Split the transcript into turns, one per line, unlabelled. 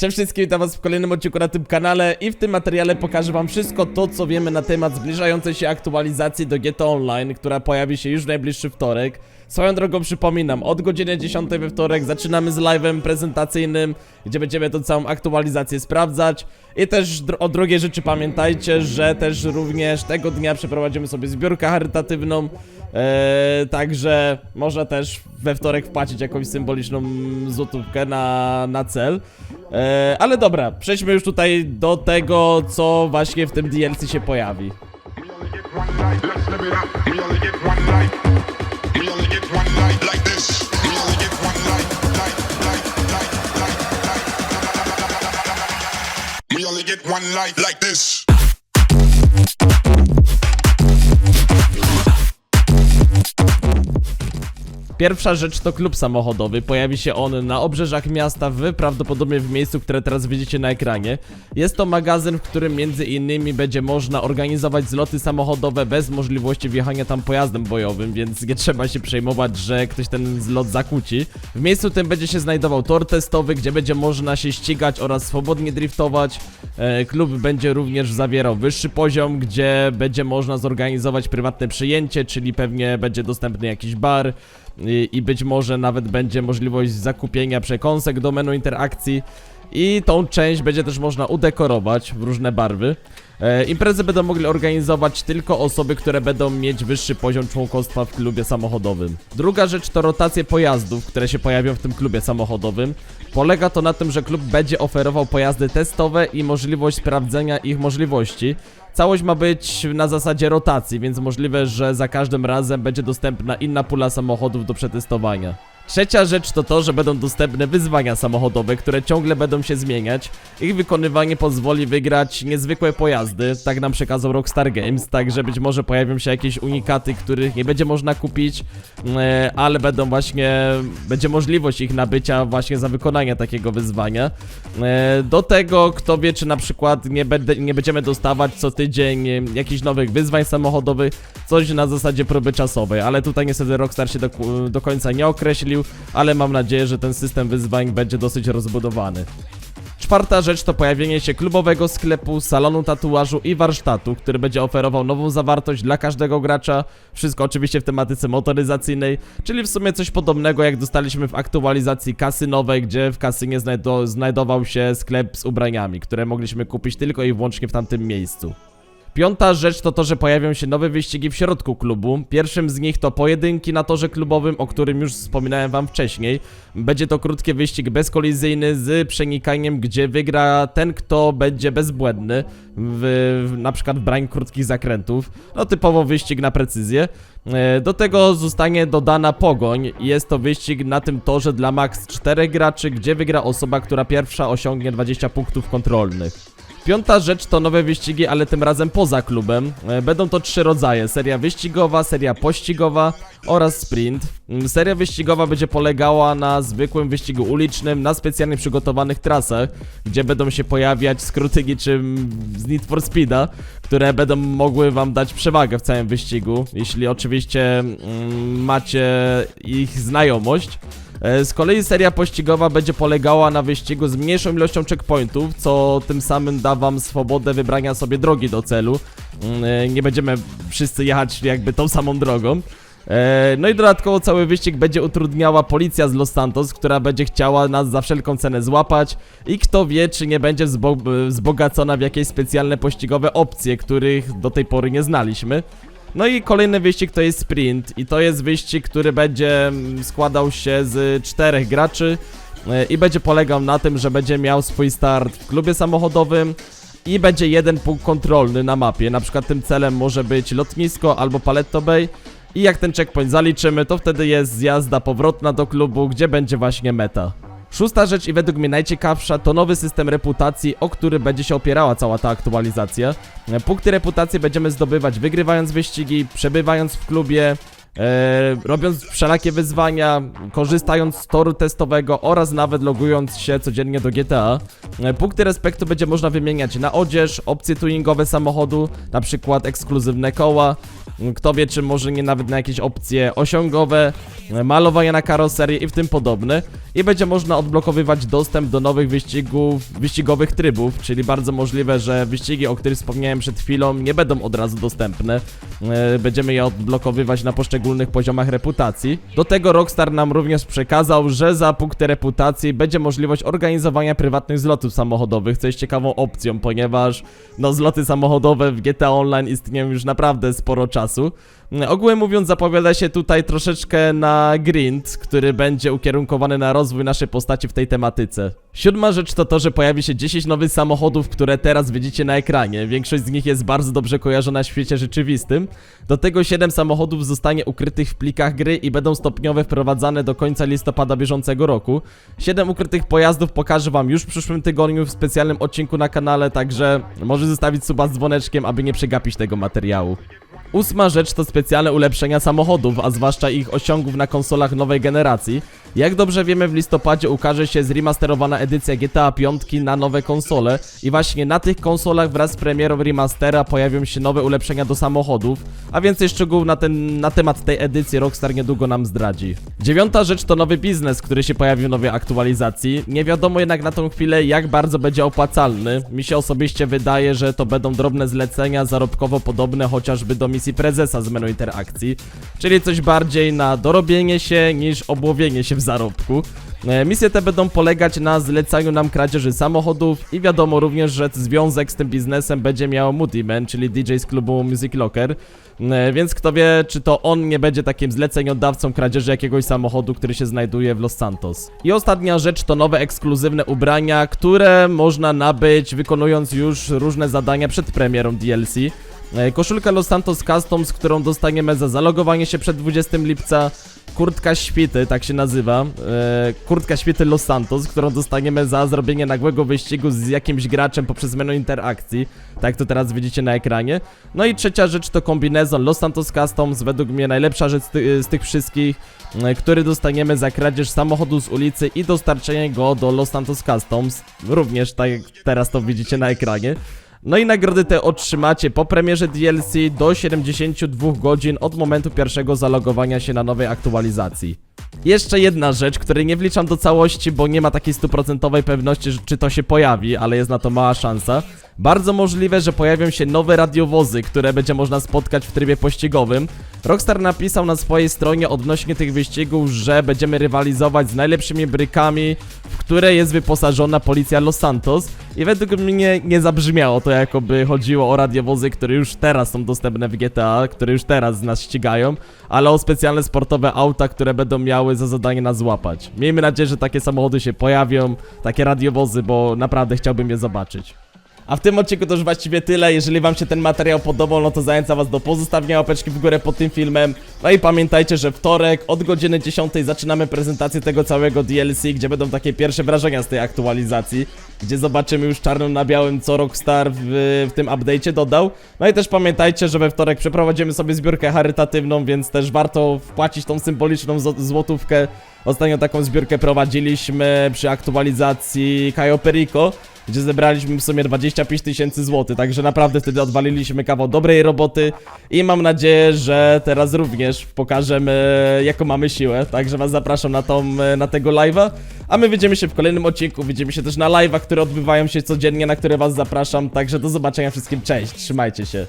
Cześć wszystkim, witam was w kolejnym odcinku na tym kanale i w tym materiale pokażę wam wszystko to, co wiemy na temat zbliżającej się aktualizacji do GTA Online, która pojawi się już w najbliższy wtorek. Swoją drogą przypominam, od godziny 10 we wtorek zaczynamy z live'em prezentacyjnym, gdzie będziemy tą całą aktualizację sprawdzać. I też o drugiej rzeczy pamiętajcie, że też również tego dnia przeprowadzimy sobie zbiórkę charytatywną, eee, także może też we wtorek wpłacić jakąś symboliczną złotówkę na, na cel. E, ale dobra, przejdźmy już tutaj do tego, co właśnie w tym DLC się pojawi.
One life like this.
Pierwsza rzecz to klub samochodowy. Pojawi się on na obrzeżach miasta, w prawdopodobnie w miejscu, które teraz widzicie na ekranie. Jest to magazyn, w którym między innymi będzie można organizować zloty samochodowe bez możliwości wjechania tam pojazdem bojowym, więc nie trzeba się przejmować, że ktoś ten zlot zakłóci. W miejscu tym będzie się znajdował tor testowy, gdzie będzie można się ścigać oraz swobodnie driftować. E, klub będzie również zawierał wyższy poziom, gdzie będzie można zorganizować prywatne przyjęcie, czyli pewnie będzie dostępny jakiś bar i, i być może nawet będzie możliwość zakupienia przekąsek do menu interakcji i tą część będzie też można udekorować w różne barwy. E, imprezy będą mogli organizować tylko osoby, które będą mieć wyższy poziom członkostwa w klubie samochodowym. Druga rzecz to rotacje pojazdów, które się pojawią w tym klubie samochodowym. Polega to na tym, że klub będzie oferował pojazdy testowe i możliwość sprawdzenia ich możliwości. Całość ma być na zasadzie rotacji, więc możliwe, że za każdym razem będzie dostępna inna pula samochodów do przetestowania. Trzecia rzecz to to, że będą dostępne wyzwania samochodowe, które ciągle będą się zmieniać. Ich wykonywanie pozwoli wygrać niezwykłe pojazdy, tak nam przekazał Rockstar Games, także być może pojawią się jakieś unikaty, których nie będzie można kupić, e, ale będą właśnie, będzie możliwość ich nabycia właśnie za wykonanie takiego wyzwania. E, Do tego, kto wie, czy na przykład nie, będę, nie będziemy dostawać co tydzień e, jakichś nowych wyzwań samochodowych, coś na zasadzie próby czasowej, ale tutaj niestety Rockstar się do, do końca nie określił, ale mam nadzieję, że ten system wyzwań będzie dosyć rozbudowany. Czwarta rzecz to pojawienie się klubowego sklepu, salonu tatuażu i warsztatu, który będzie oferował nową zawartość dla każdego gracza. Wszystko oczywiście w tematyce motoryzacyjnej, czyli w sumie coś podobnego jak dostaliśmy w aktualizacji kasynowej, gdzie w kasynie znajdo znajdował się sklep z ubraniami, które mogliśmy kupić tylko i wyłącznie w tamtym miejscu. Piąta rzecz to to, że pojawią się nowe wyścigi w środku klubu. Pierwszym z nich to pojedynki na torze klubowym, o którym już wspominałem wam wcześniej. Będzie to krótki wyścig bezkolizyjny z przenikaniem, gdzie wygra ten, kto będzie bezbłędny, w, w, na przykład w brań krótkich zakrętów. No typowo wyścig na precyzję. E, Do tego zostanie dodana pogoń. Jest to wyścig na tym torze dla max 4 graczy, gdzie wygra osoba, która pierwsza osiągnie 20 punktów kontrolnych. Piąta rzecz to nowe wyścigi, ale tym razem poza klubem. E, Będą to trzy rodzaje: seria wyścigowa, seria pościgowa oraz sprint. Mm, Seria wyścigowa będzie polegała na zwykłym wyścigu ulicznym, na specjalnie przygotowanych trasach, gdzie będą się pojawiać skróty niczym z Need for Speeda, które będą mogły wam dać przewagę w całym wyścigu, jeśli oczywiście mm, macie ich znajomość. E, Z kolei seria pościgowa będzie polegała na wyścigu z mniejszą ilością checkpointów, co tym samym da wam swobodę wybrania sobie drogi do celu. Mm, e, Nie będziemy wszyscy jechać jakby tą samą drogą. E, No i dodatkowo cały wyścig będzie utrudniała policja z Los Santos, która będzie chciała nas za wszelką cenę złapać i kto wie, czy nie będzie wzbo- wzbogacona w jakieś specjalne pościgowe opcje, których do tej pory nie znaliśmy. No i kolejny wyścig to jest sprint i to jest wyścig, który będzie mm, składał się z czterech graczy e, i będzie polegał na tym, że będzie miał swój start w klubie samochodowym i będzie jeden punkt kontrolny na mapie. Na przykład tym celem może być lotnisko albo Paletto Bay i jak ten checkpoint zaliczymy, to wtedy jest zjazda powrotna do klubu, gdzie będzie właśnie meta. Szósta rzecz i według mnie najciekawsza to nowy system reputacji, o który będzie się opierała cała ta aktualizacja. E, Punkty reputacji będziemy zdobywać wygrywając wyścigi, przebywając w klubie, e, robiąc wszelakie wyzwania, korzystając z toru testowego oraz nawet logując się codziennie do GTA. E, Punkty respektu będzie można wymieniać na odzież, opcje tuningowe samochodu, na przykład ekskluzywne koła, Kto wie, czy może nie nawet na jakieś opcje osiągowe, malowania na karoserię i w tym podobne. I będzie można odblokowywać dostęp do nowych wyścigów, wyścigowych trybów, czyli bardzo możliwe, że wyścigi, o których wspomniałem przed chwilą, nie będą od razu dostępne. E, Będziemy je odblokowywać na poszczególnych poziomach reputacji. Do tego Rockstar nam również przekazał, że za punkty reputacji będzie możliwość organizowania prywatnych zlotów samochodowych, co jest ciekawą opcją, ponieważ no zloty samochodowe w GTA Online istnieją już naprawdę sporo czasu. Mm, Ogółem mówiąc, zapowiada się tutaj troszeczkę na grind, który będzie ukierunkowany na rozwój naszej postaci w tej tematyce. Siódma rzecz to to, że pojawi się 10 nowych samochodów, które teraz widzicie na ekranie. Większość z nich jest bardzo dobrze kojarzona w świecie rzeczywistym. Do tego 7 samochodów zostanie ukrytych w plikach gry i będą stopniowo wprowadzane do końca listopada bieżącego roku. 7 ukrytych pojazdów pokażę wam już w przyszłym tygodniu w specjalnym odcinku na kanale, także może zostawić suba z dzwoneczkiem, aby nie przegapić tego materiału. Ósma rzecz to specjalne ulepszenia samochodów, a zwłaszcza ich osiągów na konsolach nowej generacji. Jak dobrze wiemy, w listopadzie ukaże się zremasterowana edycja GTA 5 na nowe konsole i właśnie na tych konsolach wraz z premierą remastera pojawią się nowe ulepszenia do samochodów, a więcej szczegółów na, ten, na temat tej edycji Rockstar niedługo nam zdradzi. Dziewiąta rzecz to nowy biznes, który się pojawił w nowej aktualizacji. Nie wiadomo jednak na tą chwilę jak bardzo będzie opłacalny. Mi się osobiście wydaje, że to będą drobne zlecenia zarobkowo podobne chociażby do misji prezesa z menu interakcji, czyli coś bardziej na dorobienie się niż obłowienie się w zarobku. E, Misje te będą polegać na zlecaniu nam kradzieży samochodów i wiadomo również, że związek z tym biznesem będzie miał Moodyman, czyli DJ z klubu Music Locker. E, Więc kto wie, czy to on nie będzie takim zleceniodawcą kradzieży jakiegoś samochodu, który się znajduje w Los Santos. I ostatnia rzecz to nowe ekskluzywne ubrania, które można nabyć wykonując już różne zadania przed premierą DLC. E, Koszulka Los Santos Customs, którą dostaniemy za zalogowanie się przed 20 lipca. Kurtka świty, tak się nazywa. E, kurtka świty Los Santos, którą dostaniemy za zrobienie nagłego wyścigu z jakimś graczem poprzez menu interakcji. Tak to teraz widzicie na ekranie. No i trzecia rzecz to kombinezon Los Santos Customs. Według mnie najlepsza rzecz z, z tych wszystkich, e, który dostaniemy za kradzież samochodu z ulicy i dostarczenie go do Los Santos Customs. Również tak jak teraz to widzicie na ekranie. No i nagrody te otrzymacie po premierze DLC do 72 godzin od momentu pierwszego zalogowania się na nowej aktualizacji. Jeszcze jedna rzecz, której nie wliczam do całości, bo nie ma takiej stuprocentowej pewności, czy to się pojawi, ale jest na to mała szansa. Bardzo możliwe, że pojawią się nowe radiowozy, które będzie można spotkać w trybie pościgowym. Rockstar napisał na swojej stronie odnośnie tych wyścigów, że będziemy rywalizować z najlepszymi brykami, w które jest wyposażona policja Los Santos i według mnie nie zabrzmiało to jakoby chodziło o radiowozy, które już teraz są dostępne w GTA, które już teraz nas ścigają, ale o specjalne sportowe auta, które będą miały za zadanie nas złapać. Miejmy nadzieję, że takie samochody się pojawią, takie radiowozy, bo naprawdę chciałbym je zobaczyć. A w tym odcinku to już właściwie tyle. Jeżeli wam się ten materiał podobał, no to zachęcam was do pozostawienia łapeczki w górę pod tym filmem. No i pamiętajcie, że wtorek od godziny 10 zaczynamy prezentację tego całego DLC, gdzie będą takie pierwsze wrażenia z tej aktualizacji, gdzie zobaczymy już czarno na białym, co Rockstar w, w tym update'cie dodał. No i też pamiętajcie, że we wtorek przeprowadzimy sobie zbiórkę charytatywną, więc też warto wpłacić tą symboliczną złotówkę. Ostatnio taką zbiórkę prowadziliśmy przy aktualizacji Cayo Perico gdzie zebraliśmy w sumie 25 tysięcy złotych, także naprawdę wtedy odwaliliśmy kawał dobrej roboty i mam nadzieję, że teraz również pokażemy jaką mamy siłę, także was zapraszam na, tą, na tego live'a, a my widzimy się w kolejnym odcinku, widzimy się też na live'ach, które odbywają się codziennie, na które was zapraszam, także do zobaczenia wszystkim, cześć, trzymajcie się.